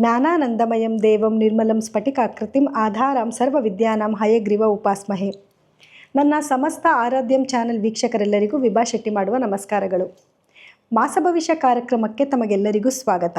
ಜ್ಞಾನಾನಂದಮಯಂ ದೇವಂ ನಿರ್ಮಲಂ ಸ್ಫಟಿಕಾಕೃತಿಂ ಆಧಾರಂ ಸರ್ವವಿದ್ಯಾನಾಂ ಹಯಗ್ರೀವ ಉಪಾಸ್ಮಹೆ. ನನ್ನ ಸಮಸ್ತ ಆರಾಧ್ಯಂ ಚಾನೆಲ್ ವೀಕ್ಷಕರೆಲ್ಲರಿಗೂ ವಿಭಾ ಶೆಟ್ಟಿ ಮಾಡುವ ನಮಸ್ಕಾರಗಳು. ಮಾಸಭವಿಷ್ಯ ಕಾರ್ಯಕ್ರಮಕ್ಕೆ ತಮಗೆಲ್ಲರಿಗೂ ಸ್ವಾಗತ.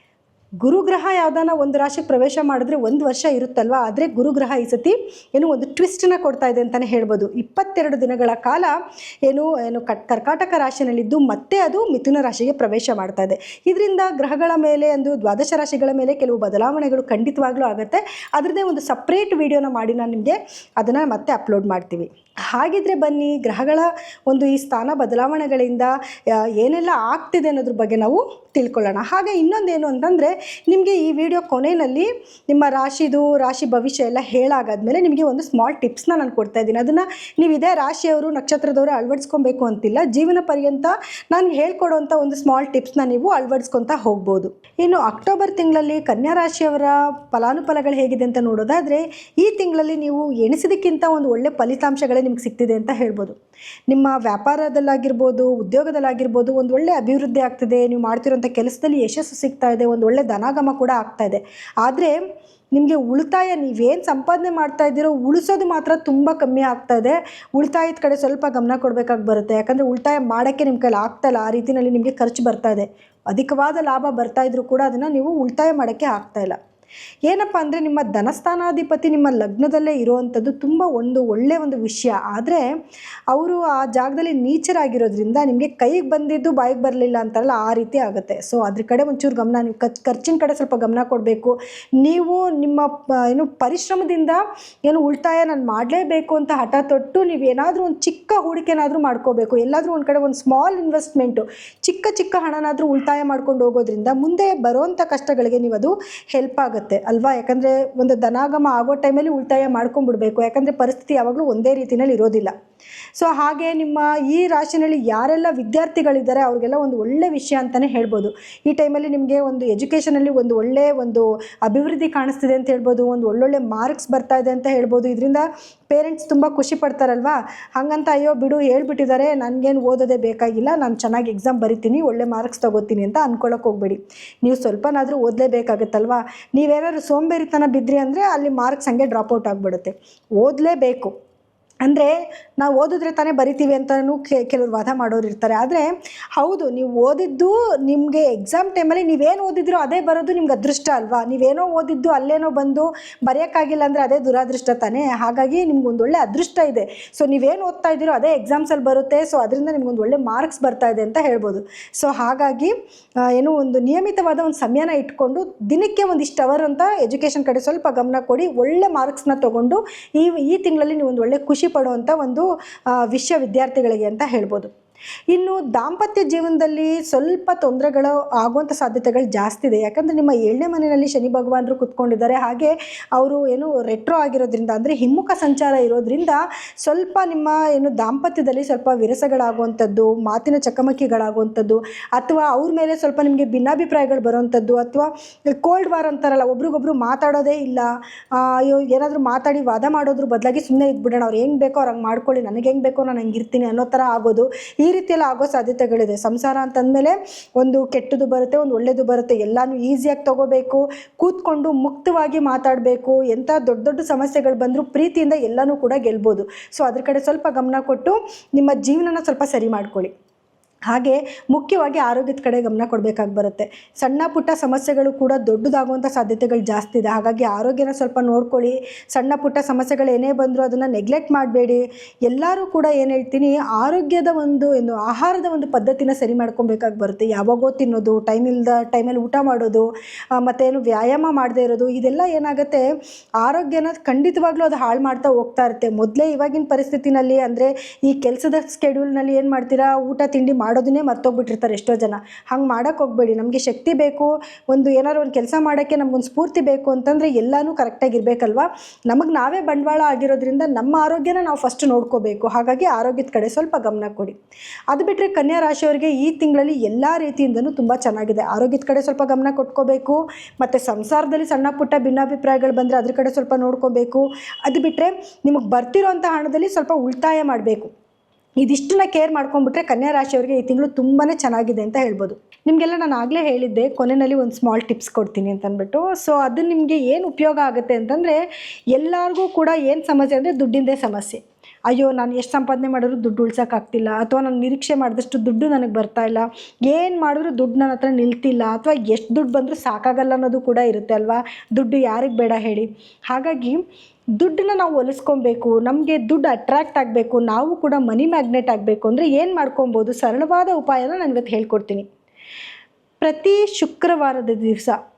ಗುರುಗ್ರಹ ಯಾವ್ದಾನ ಒಂದು ರಾಶಿಗೆ ಪ್ರವೇಶ ಮಾಡಿದ್ರೆ ಒಂದು ವರ್ಷ ಇರುತ್ತಲ್ವ? ಆದರೆ ಗುರುಗ್ರಹ ಈ ಸತಿ ಏನು ಒಂದು ಟ್ವಿಸ್ಟನ್ನ ಕೊಡ್ತಾ ಇದೆ ಅಂತಲೇ ಹೇಳ್ಬೋದು. ಇಪ್ಪತ್ತೆರಡು ದಿನಗಳ ಕಾಲ ಏನು ಏನು ಕಟ್ ಕರ್ಕಾಟಕ ರಾಶಿಯಲ್ಲಿದ್ದು ಮತ್ತೆ ಅದು ಮಿಥುನ ರಾಶಿಗೆ ಪ್ರವೇಶ ಮಾಡ್ತಾ ಇದೆ. ಇದರಿಂದ ಗ್ರಹಗಳ ಮೇಲೆ ಒಂದು ದ್ವಾದಶ ರಾಶಿಗಳ ಮೇಲೆ ಕೆಲವು ಬದಲಾವಣೆಗಳು ಖಂಡಿತವಾಗ್ಲೂ ಆಗುತ್ತೆ. ಅದರದ್ದೇ ಒಂದು ಸಪ್ರೇಟ್ ವಿಡಿಯೋನ ಮಾಡಿ ನಾನು ನಿಮಗೆ ಅದನ್ನು ಮತ್ತೆ ಅಪ್ಲೋಡ್ ಮಾಡ್ತೀವಿ. ಹಾಗಿದ್ರೆ ಬನ್ನಿ, ಗ್ರಹಗಳ ಒಂದು ಈ ಸ್ಥಾನ ಬದಲಾವಣೆಗಳಿಂದ ಏನೆಲ್ಲ ಆಗ್ತಿದೆ ಅನ್ನೋದ್ರ ಬಗ್ಗೆ ನಾವು ತಿಳ್ಕೊಳ್ಳೋಣ. ಹಾಗೆ ಇನ್ನೊಂದೇನು ಅಂತಂದರೆ ನಿಮಗೆ ಈ ವಿಡಿಯೋ ಕೊನೆಯಲ್ಲಿ ನಿಮ್ಮ ರಾಶಿದು, ರಾಶಿ ಭವಿಷ್ಯ ಎಲ್ಲ ಹೇಳಾಗಾದ್ಮೇಲೆ ನಿಮಗೆ ಒಂದು ಸ್ಮಾಲ್ ಟಿಪ್ಸ್ನ ನಾನು ಕೊಡ್ತಾ ಇದ್ದೀನಿ. ಅದನ್ನು ನೀವು ಇದೇ ರಾಶಿಯವರು, ನಕ್ಷತ್ರದವರು ಅಳವಡಿಸ್ಕೊಬೇಕು ಅಂತಿಲ್ಲ. ಜೀವನ ಪರ್ಯಂತ ನಾನು ಹೇಳ್ಕೊಡೋಂಥ ಒಂದು ಸ್ಮಾಲ್ ಟಿಪ್ಸ್ನ ನೀವು ಅಳವಡಿಸ್ಕೊತಾ ಹೋಗ್ಬೋದು. ಇನ್ನು ಅಕ್ಟೋಬರ್ ತಿಂಗಳಲ್ಲಿ ಕನ್ಯಾ ರಾಶಿಯವರ ಫಲಾನುಫಲಗಳು ಹೇಗಿದೆ ಅಂತ ನೋಡೋದಾದರೆ, ಈ ತಿಂಗಳಲ್ಲಿ ನೀವು ಎಣಿಸಿದಕ್ಕಿಂತ ಒಂದು ಒಳ್ಳೆ ಫಲಿತಾಂಶಗಳೇ ನಿಮ್ಗೆ ಸಿಗ್ತಿದೆ ಅಂತ ಹೇಳ್ಬೋದು. ನಿಮ್ಮ ವ್ಯಾಪಾರದಲ್ಲಾಗಿರ್ಬೋದು, ಉದ್ಯೋಗದಲ್ಲಾಗಿರ್ಬೋದು, ಒಂದು ಒಳ್ಳೆ ಅಭಿವೃದ್ಧಿ ಆಗ್ತಿದೆ, ನೀವು ಮಾಡ್ತಿರೋಂಥ ಕೆಲಸದಲ್ಲಿ ಯಶಸ್ಸು ಸಿಗ್ತಾ ಇದೆ, ಒಂದು ಒಳ್ಳೆ ಧನಾಗಮ ಕೂಡ ಆಗ್ತಾ ಇದೆ. ಆದರೆ ನಿಮಗೆ ಉಳಿತಾಯ ನೀವೇನು ಸಂಪಾದನೆ ಮಾಡ್ತಾ ಇದ್ದೀರೋ ಉಳಿಸೋದು ಮಾತ್ರ ತುಂಬ ಕಮ್ಮಿ ಆಗ್ತಾ ಇದೆ. ಉಳಿತಾಯದ ಕಡೆ ಸ್ವಲ್ಪ ಗಮನ ಕೊಡಬೇಕಾಗಿ ಬರುತ್ತೆ. ಯಾಕಂದರೆ ಉಳಿತಾಯ ಮಾಡೋಕ್ಕೆ ನಿಮ್ಮ ಕೈಲಿ ಆಗ್ತಾಯಿಲ್ಲ ಆ ರೀತಿಯಲ್ಲಿ ನಿಮಗೆ ಖರ್ಚು ಬರ್ತಾ ಇದೆ. ಅಧಿಕವಾದ ಲಾಭ ಬರ್ತಾ ಇದ್ರೂ ಕೂಡ ಅದನ್ನು ನೀವು ಉಳಿತಾಯ ಮಾಡೋಕ್ಕೆ ಆಗ್ತಾ ಇಲ್ಲ. ಏನಪ್ಪ ಅಂದರೆ ನಿಮ್ಮ ಧನಸ್ಥಾನಾಧಿಪತಿ ನಿಮ್ಮ ಲಗ್ನದಲ್ಲೇ ಇರುವಂಥದ್ದು ತುಂಬ ಒಂದು ಒಳ್ಳೆಯ ಒಂದು ವಿಷಯ. ಆದರೆ ಅವರು ಆ ಜಾಗದಲ್ಲಿ ನೀಚರಾಗಿರೋದ್ರಿಂದ ನಿಮಗೆ ಕೈಗೆ ಬಂದಿದ್ದು ಬಾಯಿಗೆ ಬರಲಿಲ್ಲ ಅಂತಾರಲ್ಲ ಆ ರೀತಿ ಆಗುತ್ತೆ. ಸೊ ಅದ್ರ ಕಡೆ ಒಂಚೂರು ಗಮನ, ನೀವು ಖರ್ಚು ಖರ್ಚಿನ ಕಡೆ ಸ್ವಲ್ಪ ಗಮನ ಕೊಡಬೇಕು. ನೀವು ನಿಮ್ಮ ಏನು ಪರಿಶ್ರಮದಿಂದ ಏನು ಉಳಿತಾಯ ನಾನು ಮಾಡಲೇಬೇಕು ಅಂತ ಹಠ ತೊಟ್ಟು ನೀವು ಏನಾದರೂ ಒಂದು ಚಿಕ್ಕ ಹೂಡಿಕೆನಾದರೂ ಮಾಡ್ಕೋಬೇಕು. ಎಲ್ಲಾದರೂ ಒಂದು ಕಡೆ ಒಂದು ಸ್ಮಾಲ್ ಇನ್ವೆಸ್ಟ್ಮೆಂಟು, ಚಿಕ್ಕ ಚಿಕ್ಕ ಹಣನಾದರೂ ಉಳಿತಾಯ ಮಾಡ್ಕೊಂಡು ಹೋಗೋದ್ರಿಂದ ಮುಂದೆ ಬರೋವಂಥ ಕಷ್ಟಗಳಿಗೆ ನೀವು ಅದು ಹೆಲ್ಪ್ ಆಗುತ್ತೆ. ಅಲ್ವಾ? ಯಾಕಂದರೆ ಒಂದು ಧನಾಗಮ ಆಗೋ ಟೈಮಲ್ಲಿ ಉಳಿತಾಯ ಮಾಡ್ಕೊಂಡ್ಬಿಡ್ಬೇಕು. ಯಾಕಂದರೆ ಪರಿಸ್ಥಿತಿ ಯಾವಾಗಲೂ ಒಂದೇ ರೀತಿಯಲ್ಲಿ ಇರೋದಿಲ್ಲ. ಸೊ ಹಾಗೆ ನಿಮ್ಮ ಈ ರಾಶಿನಲ್ಲಿ ಯಾರೆಲ್ಲ ವಿದ್ಯಾರ್ಥಿಗಳಿದ್ದಾರೆ, ಅವ್ರಿಗೆಲ್ಲ ಒಂದು ಒಳ್ಳೆ ವಿಷಯ ಅಂತಲೇ ಹೇಳ್ಬೋದು. ಈ ಟೈಮಲ್ಲಿ ನಿಮಗೆ ಒಂದು ಎಜುಕೇಷನಲ್ಲಿ ಒಂದು ಒಳ್ಳೆ ಒಂದು ಅಭಿವೃದ್ಧಿ ಕಾಣಿಸ್ತಿದೆ ಅಂತ ಹೇಳ್ಬೋದು, ಒಂದು ಒಳ್ಳೊಳ್ಳೆ ಮಾರ್ಕ್ಸ್ ಬರ್ತಾ ಇದೆ ಅಂತ ಹೇಳ್ಬೋದು. ಇದರಿಂದ ಪೇರೆಂಟ್ಸ್ ತುಂಬ ಖುಷಿ ಪಡ್ತಾರಲ್ವಾ? ಹಾಗಂತ ಅಯ್ಯೋ ಬಿಡು, ಹೇಳ್ಬಿಟ್ಟಿದ್ದಾರೆ, ನನಗೇನು ಓದೋದೇ ಬೇಕಾಗಿಲ್ಲ, ನಾನು ಚೆನ್ನಾಗಿ ಎಕ್ಸಾಮ್ ಬರಿತೀನಿ, ಒಳ್ಳೆ ಮಾರ್ಕ್ಸ್ ತೊಗೋತೀನಿ ಅಂತ ಅಂದ್ಕೊಳಕ್ಕೆ ಹೋಗ್ಬೇಡಿ. ನೀವು ಸ್ವಲ್ಪನಾದರೂ ಓದಲೇಬೇಕಾಗತ್ತಲ್ವಾ? ನೀವೇನಾದ್ರು ಸೋಂಬೇರಿತನ ಬಿದ್ರಿ ಅಂದರೆ ಅಲ್ಲಿ ಮಾರ್ಕ್ಸ್ ಹಂಗೆ ಡ್ರಾಪ್ ಔಟ್ ಆಗಿಬಿಡುತ್ತೆ. ಓದಲೇಬೇಕು. ಅಂದರೆ ನಾವು ಓದಿದ್ರೆ ತಾನೇ ಬರಿತೀವಿ ಅಂತಲೂ ಕೆಲವರು ವಾದ ಮಾಡೋರು ಇರ್ತಾರೆ. ಆದರೆ ಹೌದು, ನೀವು ಓದಿದ್ದು ನಿಮಗೆ ಎಕ್ಸಾಮ್ ಟೈಮಲ್ಲಿ ನೀವೇನು ಓದಿದ್ರೋ ಅದೇ ಬರೋದು ನಿಮ್ಗೆ ಅದೃಷ್ಟ ಅಲ್ವಾ? ನೀವೇನೋ ಓದಿದ್ದು ಅಲ್ಲೇನೋ ಬಂದು ಬರೆಯೋಕ್ಕಾಗಿಲ್ಲ ಅಂದರೆ ಅದೇ ದುರಾದೃಷ್ಟ ತಾನೇ? ಹಾಗಾಗಿ ನಿಮ್ಗೊಂದು ಒಳ್ಳೆ ಅದೃಷ್ಟ ಇದೆ. ಸೊ ನೀವೇನು ಓದ್ತಾ ಇದ್ದೀರೋ ಅದೇ ಎಕ್ಸಾಮ್ಸಲ್ಲಿ ಬರುತ್ತೆ. ಸೊ ಅದರಿಂದ ನಿಮ್ಗೊಂದು ಒಳ್ಳೆ ಮಾರ್ಕ್ಸ್ ಬರ್ತಾ ಇದೆ ಅಂತ ಹೇಳ್ಬೋದು. ಸೊ ಹಾಗಾಗಿ ಏನೋ ಒಂದು ನಿಯಮಿತವಾದ ಒಂದು ಸಮಯನ ಇಟ್ಕೊಂಡು ದಿನಕ್ಕೆ ಒಂದಿಷ್ಟು ಅವರ್ ಅಂತ ಎಜುಕೇಷನ್ ಕಡೆ ಸ್ವಲ್ಪ ಗಮನ ಕೊಡಿ. ಒಳ್ಳೆ ಮಾರ್ಕ್ಸ್ನ ತೊಗೊಂಡು ಈ ಈ ತಿಂಗಳಲ್ಲಿ ನೀವು ಒಂದು ಒಳ್ಳೆ ಖುಷಿ ಪಡುವಂಥ ಒಂದು ವಿಷಯ ವಿದ್ಯಾರ್ಥಿಗಳಿಗೆ ಅಂತ ಹೇಳ್ಬೋದು. ಇನ್ನು ದಾಂಪತ್ಯ ಜೀವನದಲ್ಲಿ ಸ್ವಲ್ಪ ತೊಂದರೆಗಳು ಆಗುವಂಥ ಸಾಧ್ಯತೆಗಳು ಜಾಸ್ತಿ ಇದೆ. ಯಾಕಂದರೆ ನಿಮ್ಮ ಏಳನೇ ಮನೆಯಲ್ಲಿ ಶನಿ ಭಗವಾನರು ಕುತ್ಕೊಂಡಿದ್ದಾರೆ. ಹಾಗೆ ಅವರು ಏನು ರೆಟ್ರೋ ಆಗಿರೋದ್ರಿಂದ ಅಂದರೆ ಹಿಮ್ಮುಖ ಸಂಚಾರ ಇರೋದ್ರಿಂದ ಸ್ವಲ್ಪ ನಿಮ್ಮ ಏನು ದಾಂಪತ್ಯದಲ್ಲಿ ಸ್ವಲ್ಪ ವಿರಸಗಳಾಗುವಂಥದ್ದು, ಮಾತಿನ ಚಕಮಕಿಗಳಾಗುವಂಥದ್ದು, ಅಥವಾ ಅವ್ರ ಮೇಲೆ ಸ್ವಲ್ಪ ನಿಮಗೆ ಭಿನ್ನಾಭಿಪ್ರಾಯಗಳು ಬರುವಂಥದ್ದು, ಅಥವಾ ಕೋಲ್ಡ್ ವಾರ್ ಅಂತಾರಲ್ಲ, ಒಬ್ರಿಗೊಬ್ರು ಮಾತಾಡೋದೇ ಇಲ್ಲ ಅಯ್ಯೋ, ಏನಾದರೂ ಮಾತಾಡಿ ವಾದ ಮಾಡೋದ್ರ ಬದಲಾಗಿ ಸುಮ್ಮನೆ ಇದ್ಬಿಡೋಣ, ಅವ್ರು ಹೆಂಗೆ ಬೇಕೋ ಅವ್ರು ಹಂಗೆ ಮಾಡ್ಕೊಳ್ಳಿ, ನನಗೆ ಹೆಂಗೆ ಬೇಕೋ ನಾನು ಹಂಗೆ ಇರ್ತೀನಿ ಅನ್ನೋ ಥರ ಆಗೋದು. ಈ ರೀತಿಯೆಲ್ಲ ಆಗೋ ಸಾಧ್ಯತೆಗಳಿದೆ. ಸಂಸಾರ ಅಂತಂದಮೇಲೆ ಒಂದು ಕೆಟ್ಟದು ಬರುತ್ತೆ, ಒಂದು ಒಳ್ಳೆಯದು ಬರುತ್ತೆ, ಎಲ್ಲನೂ ಈಸಿಯಾಗಿ ತಗೋಬೇಕು, ಕೂತ್ಕೊಂಡು ಮುಕ್ತವಾಗಿ ಮಾತಾಡಬೇಕು ಎಂಥ ದೊಡ್ಡ ದೊಡ್ಡ ಸಮಸ್ಯೆಗಳು ಬಂದರೂ ಪ್ರೀತಿಯಿಂದ ಎಲ್ಲನೂ ಕೂಡ ಗೆಲ್ಬೋದು. ಸೊ ಅದ್ರ ಕಡೆ ಸ್ವಲ್ಪ ಗಮನ ಕೊಟ್ಟು ನಿಮ್ಮ ಜೀವನನ ಸ್ವಲ್ಪ ಸರಿ ಮಾಡ್ಕೊಳ್ಳಿ. ಹಾಗೆ ಮುಖ್ಯವಾಗಿ ಆರೋಗ್ಯದ ಕಡೆ ಗಮನ ಕೊಡಬೇಕಾಗಿ ಬರುತ್ತೆ. ಸಣ್ಣ ಪುಟ್ಟ ಸಮಸ್ಯೆಗಳು ಕೂಡ ದೊಡ್ಡದಾಗುವಂಥ ಸಾಧ್ಯತೆಗಳು ಜಾಸ್ತಿ ಇದೆ. ಹಾಗಾಗಿ ಆರೋಗ್ಯನ ಸ್ವಲ್ಪ ನೋಡ್ಕೊಳ್ಳಿ. ಸಣ್ಣ ಪುಟ್ಟ ಸಮಸ್ಯೆಗಳು ಏನೇ ಬಂದರೂ ಅದನ್ನು ನೆಗ್ಲೆಕ್ಟ್ ಮಾಡಬೇಡಿ. ಎಲ್ಲರೂ ಕೂಡ ಏನು ಹೇಳ್ತೀನಿ, ಆರೋಗ್ಯದ ಒಂದು ಏನು ಆಹಾರದ ಒಂದು ಪದ್ಧತಿನ ಸರಿ ಮಾಡ್ಕೊಬೇಕಾಗಿ ಬರುತ್ತೆ. ಯಾವಾಗೋ ತಿನ್ನೋದು ಟೈಮ್ ಇಲ್ಲದ ಟೈಮಲ್ಲಿ ಊಟ ಮಾಡೋದು ಮತ್ತು ಏನು ವ್ಯಾಯಾಮ ಮಾಡದೇ ಇರೋದು, ಇದೆಲ್ಲ ಏನಾಗುತ್ತೆ, ಆರೋಗ್ಯನ ಖಂಡಿತವಾಗ್ಲೂ ಅದು ಹಾಳು ಮಾಡ್ತಾ ಹೋಗ್ತಾ ಇರುತ್ತೆ. ಮೊದಲೇ ಇವಾಗಿನ ಪರಿಸ್ಥಿತಿನಲ್ಲಿ ಅಂದರೆ ಈ ಕೆಲಸದ ಸ್ಕೆಡ್ಯೂಲ್ನಲ್ಲಿ ಏನು ಮಾಡ್ತೀರಾ? ಊಟ, ತಿಂಡಿ ಮಾಡೋದನ್ನೇ ಮರ್ತೋಗ್ಬಿಟ್ಟಿರ್ತಾರೆ ಎಷ್ಟೋ ಜನ. ಹಂಗೆ ಮಾಡೋಕೆ ಹೋಗಬೇಡಿ. ನಮಗೆ ಶಕ್ತಿ ಬೇಕು. ಒಂದು ಏನಾದ್ರು ಒಂದು ಕೆಲಸ ಮಾಡೋಕ್ಕೆ ನಮ್ಗೊಂದು ಸ್ಫೂರ್ತಿ ಬೇಕು ಅಂತಂದರೆ ಎಲ್ಲನೂ ಕರೆಕ್ಟಾಗಿ ಇರಬೇಕಲ್ವಾ? ನಮಗೆ ನಾವೇ ಬಂಡವಾಳ ಆಗಿರೋದ್ರಿಂದ ನಮ್ಮ ಆರೋಗ್ಯನ ನಾವು ಫಸ್ಟ್ ನೋಡ್ಕೋಬೇಕು. ಹಾಗಾಗಿ ಆರೋಗ್ಯದ ಕಡೆ ಸ್ವಲ್ಪ ಗಮನ ಕೊಡಿ. ಅದು ಬಿಟ್ಟರೆ ಕನ್ಯಾ ರಾಶಿಯವರಿಗೆ ಈ ತಿಂಗಳಲ್ಲಿ ಎಲ್ಲ ರೀತಿಯಿಂದನೂ ತುಂಬ ಚೆನ್ನಾಗಿದೆ. ಆರೋಗ್ಯದ ಕಡೆ ಸ್ವಲ್ಪ ಗಮನ ಕೊಟ್ಕೋಬೇಕು. ಮತ್ತು ಸಂಸಾರದಲ್ಲಿ ಸಣ್ಣ ಪುಟ್ಟ ಭಿನ್ನಾಭಿಪ್ರಾಯಗಳು ಬಂದರೆ ಅದ್ರ ಕಡೆ ಸ್ವಲ್ಪ ನೋಡ್ಕೋಬೇಕು. ಅದು ಬಿಟ್ಟರೆ ನಿಮಗೆ ಬರ್ತಿರೋಂಥ ಹಣದಲ್ಲಿ ಸ್ವಲ್ಪ ಉಳಿತಾಯ ಮಾಡಬೇಕು. ಇದಿಷ್ಟನ್ನ ಕೇರ್ ಮಾಡ್ಕೊಂಡ್ಬಿಟ್ರೆ ಕನ್ಯಾ ರಾಶಿಯವರಿಗೆ ಈ ತಿಂಗಳು ತುಂಬಾ ಚೆನ್ನಾಗಿದೆ ಅಂತ ಹೇಳ್ಬೋದು. ನಿಮಗೆಲ್ಲ ನಾನು ಆಗಲೇ ಹೇಳಿದ್ದೆ, ಕೊನೆಯಲ್ಲಿ ಒಂದು ಸ್ಮಾಲ್ ಟಿಪ್ಸ್ ಕೊಡ್ತೀನಿ ಅಂತ ಅಂದ್ಬಿಟ್ಟು ಸೊ ಅದು ನಿಮಗೆ ಏನು ಉಪಯೋಗ ಆಗುತ್ತೆ ಅಂತಂದರೆ, ಎಲ್ಲರಿಗೂ ಕೂಡ ಏನು ಸಮಸ್ಯೆ ಅಂದರೆ ದುಡ್ಡಿಂದೇ ಸಮಸ್ಯೆ. ಅಯ್ಯೋ, ನಾನು ಎಷ್ಟು ಸಂಪಾದನೆ ಮಾಡಿದ್ರು ದುಡ್ಡು ಉಳ್ಸೋಕ್ಕಾಗ್ತಿಲ್ಲ ಅಥವಾ ನಾನು ನಿರೀಕ್ಷೆ ಮಾಡಿದಷ್ಟು ದುಡ್ಡು ನನಗೆ ಬರ್ತಾ ಇಲ್ಲ. ಏನು ಮಾಡಿದ್ರು ದುಡ್ಡು ನನ್ನ ಹತ್ರ ನಿಲ್ತಿಲ್ಲ. ಅಥವಾ ಎಷ್ಟು ದುಡ್ಡು ಬಂದರೂ ಸಾಕಾಗಲ್ಲ ಅನ್ನೋದು ಕೂಡ ಇರುತ್ತೆ ಅಲ್ವಾ? ದುಡ್ಡು ಯಾರಿಗೆ ಬೇಡ ಹೇಳಿ. ಹಾಗಾಗಿ ದುಡ್ಡನ್ನ ನಾವು ಒಲಿಸ್ಕೊಬೇಕು. ನಮಗೆ ದುಡ್ಡು ಅಟ್ರಾಕ್ಟ್ ಆಗಬೇಕು. ನಾವು ಕೂಡ ಮನಿ ಮ್ಯಾಗ್ನೆಟ್ ಆಗಬೇಕು ಅಂದರೆ ಏನು ಮಾಡ್ಕೊಬೋದು? ಸರಳವಾದ ಉಪಾಯನ ನಾನು ಇವತ್ತು ಹೇಳ್ಕೊಡ್ತೀನಿ. ಪ್ರತಿ ಶುಕ್ರವಾರದ ದಿವಸ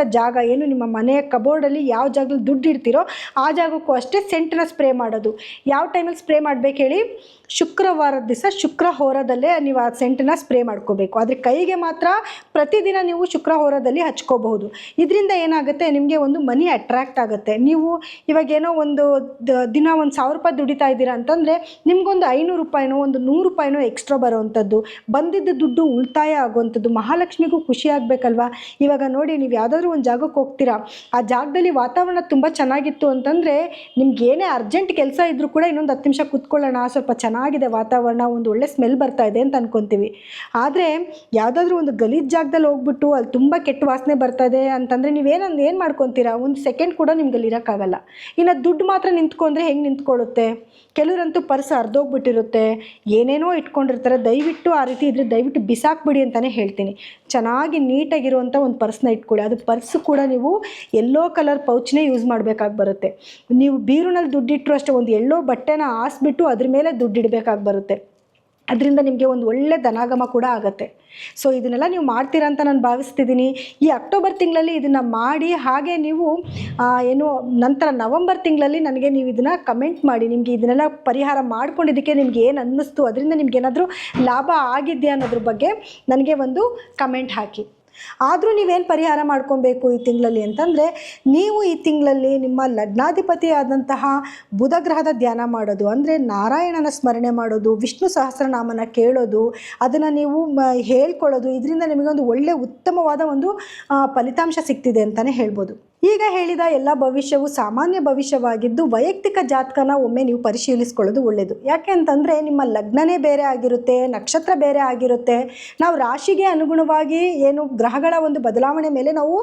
ದುಡ್ಡಿಡೋವಂಥ ಜಾಗ ಏನು? ನಿಮ್ಮ ಮನೆಯ ಕಬೋರ್ಡಲ್ಲಿ ಯಾವ ಜಾಗದಲ್ಲಿ ದುಡ್ಡು ಇಡ್ತೀರೋ ಆ ಜಾಗಕ್ಕೂ ಅಷ್ಟೇ ಸೆಂಟನ್ನ ಸ್ಪ್ರೇ ಮಾಡೋದು. ಯಾವ ಟೈಮಲ್ಲಿ ಸ್ಪ್ರೇ ಮಾಡ್ಬೇಕು ಹೇಳಿ? ಶುಕ್ರವಾರದ ದಿವಸ ಶುಕ್ರ ಹೋರದಲ್ಲೇ ನೀವು ಆ ಸೆಂಟನ್ನ ಸ್ಪ್ರೇ ಮಾಡ್ಕೋಬೇಕು. ಆದರೆ ಕೈಗೆ ಮಾತ್ರ ಪ್ರತಿದಿನ ನೀವು ಶುಕ್ರ ಹೋರದಲ್ಲಿ ಹಚ್ಕೋಬಹುದು. ಇದರಿಂದ ಏನಾಗುತ್ತೆ? ನಿಮಗೆ ಒಂದು ಮನಿ ಅಟ್ರ್ಯಾಕ್ಟ್ ಆಗುತ್ತೆ. ನೀವು ಇವಾಗ ಏನೋ ಒಂದು ದಿನ ಒಂದು ಸಾವಿರ ರೂಪಾಯಿ ದುಡಿತಾ ಇದ್ದೀರಾ ಅಂತಂದರೆ ನಿಮಗೊಂದು ಐನೂರು ರೂಪಾಯಿನೋ, ಒಂದು ನೂರು ರೂಪಾಯಿನೋ ಎಕ್ಸ್ಟ್ರಾ ಬರೋವಂಥದ್ದು. ಬಂದಿದ್ದ ದುಡ್ಡು ಉಳಿತಾಯ ಆಗುವಂಥದ್ದು. ಮಹಾಲಕ್ಷ್ಮಿಗೂ ಖುಷಿ ಆಗಬೇಕಲ್ವಾ? ಇವಾಗ ನೋಡಿ, ನೀವು ಯಾವುದಾದ್ರೂ ಒಂದು ಜಾಗಕ್ಕೆ ಹೋಗ್ತೀರಾ? ಆ ಜಾಗದಲ್ಲಿ ವಾತಾವರಣ ತುಂಬ ಚೆನ್ನಾಗಿತ್ತು ಅಂತಂದರೆ ನಿಮ್ಗೆ ಏನೇ ಅರ್ಜೆಂಟ್ ಕೆಲಸ ಇದ್ದರೂ ಕೂಡ ಇನ್ನೊಂದು ಹತ್ತು ನಿಮಿಷ ಕೂತ್ಕೊಳ್ಳೋಣ, ಸ್ವಲ್ಪ ಚೆನ್ನಾಗಿದೆ ವಾತಾವರಣ, ಒಂದು ಒಳ್ಳೆ ಸ್ಮೆಲ್ ಬರ್ತಾ ಇದೆ ಅಂತ ಅನ್ಕೊತೀವಿ. ಆದರೆ ಯಾವುದಾದ್ರೂ ಒಂದು ಗಲೀಜ್ ಜಾಗದಲ್ಲಿ ಹೋಗ್ಬಿಟ್ಟು ಅಲ್ಲಿ ತುಂಬ ಕೆಟ್ಟ ವಾಸನೆ ಬರ್ತಾ ಇದೆ ಅಂತಂದರೆ ನೀವೇನಂದು ಏನು ಮಾಡ್ಕೊತೀರಾ? ಒಂದು ಸೆಕೆಂಡ್ ಕೂಡ ನಿಮ್ಗೆ ಅಲ್ಲಿ ಇರೋಕ್ಕಾಗಲ್ಲ. ಇನ್ನು ದುಡ್ಡು ಮಾತ್ರ ನಿಂತ್ಕೊಂಡ್ರೆ ಹೆಂಗೆ ನಿಂತ್ಕೊಳ್ಳುತ್ತೆ? ಕೆಲವರಂತೂ ಪರ್ಸ್ ಅರ್ಧೋಗ್ಬಿಟ್ಟಿರುತ್ತೆ ಏನೇನೋ ಇಟ್ಕೊಂಡಿರ್ತಾರೆ. ದಯವಿಟ್ಟು ಆ ರೀತಿ ಇದ್ರೆ ದಯವಿಟ್ಟು ಬಿಸಾಕ್ಬಿಡಿ ಅಂತಲೇ ಹೇಳ್ತೀನಿ. ಚೆನ್ನಾಗಿ ನೀಟಾಗಿರುವಂಥ ಒಂದು ಪರ್ಸ್ನ ಇಟ್ಕೊಳ್ಳಿ. ಅದು ಪರ್ಸ್ ಕೂಡ ನೀವು ಎಲ್ಲೋ ಕಲರ್ ಪೌಚ್ನೇ ಯೂಸ್ ಮಾಡಬೇಕಾಗಿ ಬರುತ್ತೆ. ನೀವು ಬೀರುನಲ್ಲಿ ದುಡ್ಡಿಟ್ಟರು ಅಷ್ಟೇ ಒಂದು ಎಲ್ಲೋ ಬಟ್ಟೆನ ಹಾಸ್ಬಿಟ್ಟು ಅದ್ರ ಮೇಲೆ ದುಡ್ಡಿಡಬೇಕಾಗಿ ಬರುತ್ತೆ. ಅದರಿಂದ ನಿಮಗೆ ಒಂದು ಒಳ್ಳೆ ಧನಾಗಮ ಕೂಡ ಆಗುತ್ತೆ. ಸೊ ಇದನ್ನೆಲ್ಲ ನೀವು ಮಾಡ್ತೀರಾ ಅಂತ ನಾನು ಭಾವಿಸ್ತಿದ್ದೀನಿ ಈ ಅಕ್ಟೋಬರ್ ತಿಂಗಳಲ್ಲಿ ಇದನ್ನು ಮಾಡಿ, ಹಾಗೆ ನೀವು ಏನು, ನಂತರ ನವಂಬರ್ ತಿಂಗಳಲ್ಲಿ ನನಗೆ ನೀವು ಇದನ್ನು ಕಮೆಂಟ್ ಮಾಡಿ. ನಿಮಗೆ ಇದನ್ನೆಲ್ಲ ಪರಿಹಾರ ಮಾಡ್ಕೊಂಡಿದ್ದಕ್ಕೆ ನಿಮ್ಗೆ ಏನು ಅನ್ನಿಸ್ತು, ಅದರಿಂದ ನಿಮ್ಗೆ ಏನಾದರೂ ಲಾಭ ಆಗಿದೆಯಾ ಅನ್ನೋದ್ರ ಬಗ್ಗೆ ನನಗೆ ಒಂದು ಕಮೆಂಟ್ ಹಾಕಿ. ಆದರೂ ನೀವೇನು ಪರಿಹಾರ ಮಾಡ್ಕೊಬೇಕು ಈ ತಿಂಗಳಲ್ಲಿ ಅಂತಂದರೆ, ನೀವು ಈ ತಿಂಗಳಲ್ಲಿ ನಿಮ್ಮ ಲಗ್ನಾಧಿಪತಿ ಆದಂತಹ ಬುಧ ಗ್ರಹದ ಧ್ಯಾನ ಮಾಡೋದು, ಅಂದರೆ ನಾರಾಯಣನ ಸ್ಮರಣೆ ಮಾಡೋದು, ವಿಷ್ಣು ಸಹಸ್ರನಾಮನ ಕೇಳೋದು, ಅದನ್ನು ನೀವು ಹೇಳ್ಕೊಳ್ಳೋದು, ಇದರಿಂದ ನಿಮಗೊಂದು ಒಳ್ಳೆಯ ಉತ್ತಮವಾದ ಒಂದು ಫಲಿತಾಂಶ ಸಿಗ್ತಿದೆ ಅಂತಲೇ ಹೇಳ್ಬೋದು. ಈಗ ಹೇಳಿದ ಎಲ್ಲ ಭವಿಷ್ಯವು ಸಾಮಾನ್ಯ ಭವಿಷ್ಯವಾಗಿದ್ದು, ವೈಯಕ್ತಿಕ ಜಾತಕನ ಒಮ್ಮೆ ನೀವು ಪರಿಶೀಲಿಸ್ಕೊಳ್ಳೋದು ಒಳ್ಳೆಯದು ಯಾಕೆ ಅಂತಂದರೆ, ನಿಮ್ಮ ಲಗ್ನನೇ ಬೇರೆ ಆಗಿರುತ್ತೆ, ನಕ್ಷತ್ರ ಬೇರೆ ಆಗಿರುತ್ತೆ. ನಾವು ರಾಶಿಗೆ ಅನುಗುಣವಾಗಿ ಏನು ಗ್ರಹಗಳ ಒಂದು ಬದಲಾವಣೆ ಮೇಲೆ ನಾವು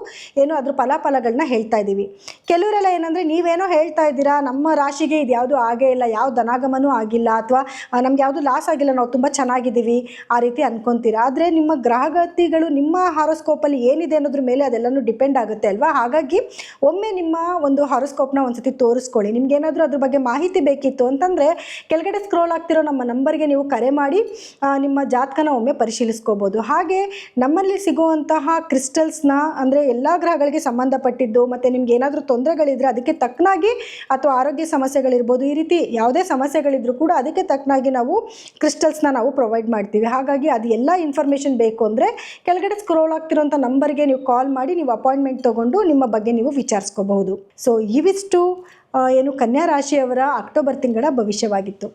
ಏನು ಅದ್ರ ಫಲಾಫಲಗಳನ್ನ ಹೇಳ್ತಾ ಇದ್ದೀವಿ. ಕೆಲವರೆಲ್ಲ ಏನಂದರೆ, ನೀವೇನೋ ಹೇಳ್ತಾ ಇದ್ದೀರಾ, ನಮ್ಮ ರಾಶಿಗೆ ಇದು ಯಾವುದು ಆಗೇ ಇಲ್ಲ ಯಾವ ಧನಾಗಮನೂ ಆಗಿಲ್ಲ, ಅಥವಾ ನಮ್ಗೆ ಯಾವುದು ಲಾಸ್ ಆಗಿಲ್ಲ, ನಾವು ತುಂಬ ಚೆನ್ನಾಗಿದ್ದೀವಿ, ಆ ರೀತಿ ಅನ್ಕೊತೀರಾ. ಆದರೆ ನಿಮ್ಮ ಗ್ರಹಗತಿಗಳು ನಿಮ್ಮ ಹಾರೋಸ್ಕೋಪಲ್ಲಿ ಏನಿದೆ ಅನ್ನೋದ್ರ ಮೇಲೆ ಅದೆಲ್ಲನೂ ಡಿಪೆಂಡ್ ಆಗುತ್ತೆ ಅಲ್ವಾ? ಹಾಗಾಗಿ ಒಮ್ಮೆ ನಿಮ್ಮ ಒಂದು ಹಾರೋಸ್ಕೋಪ್ನ ಒಂದ್ಸತಿ ತೋರಿಸ್ಕೊಳ್ಳಿ. ನಿಮ್ಗೆ ಏನಾದರೂ ಅದ್ರ ಬಗ್ಗೆ ಮಾಹಿತಿ ಬೇಕಿತ್ತು ಅಂತಂದರೆ ಕೆಳಗಡೆ ಸ್ಕ್ರೋಲ್ ಆಗ್ತಿರೋ ನಮ್ಮ ನಂಬರ್ಗೆ ನೀವು ಕರೆ ಮಾಡಿ ನಿಮ್ಮ ಜಾತಕನ ಒಮ್ಮೆ ಪರಿಶೀಲಿಸ್ಕೋಬೋದು. ಹಾಗೆ ನಮ್ಮಲ್ಲಿ ಸಿಗುವಂತಹ ಕ್ರಿಸ್ಟಲ್ಸ್ನ ಅಂದರೆ ಎಲ್ಲ ಗ್ರಹಗಳಿಗೆ ಸಂಬಂಧಪಟ್ಟಿದ್ದು, ಮತ್ತು ನಿಮ್ಗೆ ಏನಾದರೂ ತೊಂದರೆಗಳಿದ್ರೆ ಅದಕ್ಕೆ ತಕ್ಕನಾಗಿ ಅಥವಾ ಆರೋಗ್ಯ ಸಮಸ್ಯೆಗಳಿರ್ಬೋದು, ಈ ರೀತಿ ಯಾವುದೇ ಸಮಸ್ಯೆಗಳಿದ್ರೂ ಕೂಡ ಅದಕ್ಕೆ ತಕ್ಕನಾಗಿ ನಾವು ಕ್ರಿಸ್ಟಲ್ಸ್ನ ನಾವು ಪ್ರೊವೈಡ್ ಮಾಡ್ತೀವಿ. ಹಾಗಾಗಿ ಅದು ಎಲ್ಲ ಇನ್ಫಾರ್ಮೇಷನ್ ಬೇಕು ಅಂದರೆ ಕೆಳಗಡೆ ಸ್ಕ್ರೋಲ್ ಆಗ್ತಿರೋಂಥ ನಂಬರ್ಗೆ ನೀವು ಕಾಲ್ ಮಾಡಿ, ನೀವು ಅಪಾಯಿಂಟ್ಮೆಂಟ್ ತೊಗೊಂಡು ನಿಮ್ಮ ಬಗ್ಗೆ ನೀವು ವಿಚಾರಿಸ್ಕೋಬಹುದು. ಸೊ ಇವಿಷ್ಟು ಏನು ಕನ್ಯಾ ರಾಶಿಯವರ ಅಕ್ಟೋಬರ್ ತಿಂಗಳ ಭವಿಷ್ಯವಾಗಿತ್ತು.